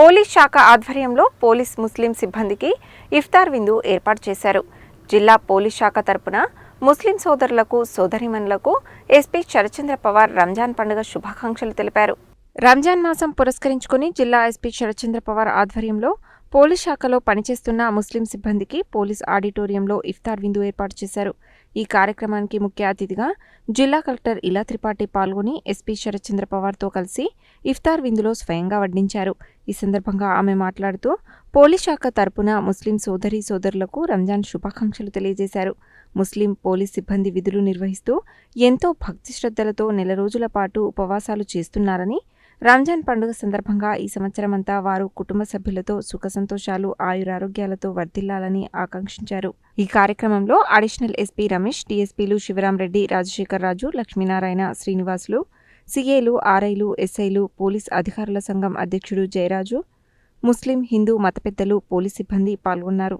Police శాఖ ఆధ్వర్యంలో police ముస్లిం సిబ్బందికి ఇఫ్తార్ విందు ఏర్పాటు చేశారు. జిల్లా పోలీస్ శాఖ తరపున ముస్లిం సోదరులకు సోదరిమణులకు ఎస్పీ శరచంద్ర పవార్ రంజాన్ పండుగ శుభాకాంక్షలు తెలిపారు. రంజాన్ మాసం పురస్కరించుకుని జిల్లా ఎస్పీ శరచంద్ర పవార్ ఆధ్వర్యంలో పోలీస్ శాఖలో పనిచేస్తున్న ముస్లిం సిబ్బందికి పోలీస్ ఆడిటోరియంలో ఇఫ్తార్ విందు ఏర్పాటు చేశారు. ఈ కార్యక్రమానికి ముఖ్య అతిథిగా జిల్లా కలెక్టర్ ఇలా త్రిపాఠి పాల్గొని ఎస్పీ శరత్చంద్ర పవార్తో కలిసి ఇఫ్తార్ విందులో స్వయంగా వడ్డించారు. ఈ సందర్భంగా ఆమె మాట్లాడుతూ పోలీస్ శాఖ తరపున ముస్లిం సోదరి సోదరులకు రంజాన్ శుభాకాంక్షలు తెలియజేశారు. ముస్లిం పోలీస్ సిబ్బంది విధులు నిర్వహిస్తూ ఎంతో భక్తి శ్రద్ధలతో నెల రోజుల పాటు ఉపవాసాలు చేస్తున్నారని రంజాన్ పండుగ సందర్భంగా ఈ సంవత్సరమంతా వారు కుటుంబ సభ్యులతో సుఖ సంతోషాలు ఆయురారోగ్యాలతో వర్ధిల్లాలని ఆకాంక్షించారు. ఈ కార్యక్రమంలో అడిషనల్ ఎస్పీ రమేష్ డీఎస్పీలు శివరాం రెడ్డి రాజశేఖర్ రాజు లక్ష్మీనారాయణ శ్రీనివాసులు సీఏలు ఆర్ఐలు ఎస్ఐలు పోలీస్ అధికారుల సంఘం అధ్యక్షుడు జయరాజు ముస్లిం హిందూ మత పెద్దలు పోలీస్ సిబ్బంది పాల్గొన్నారు.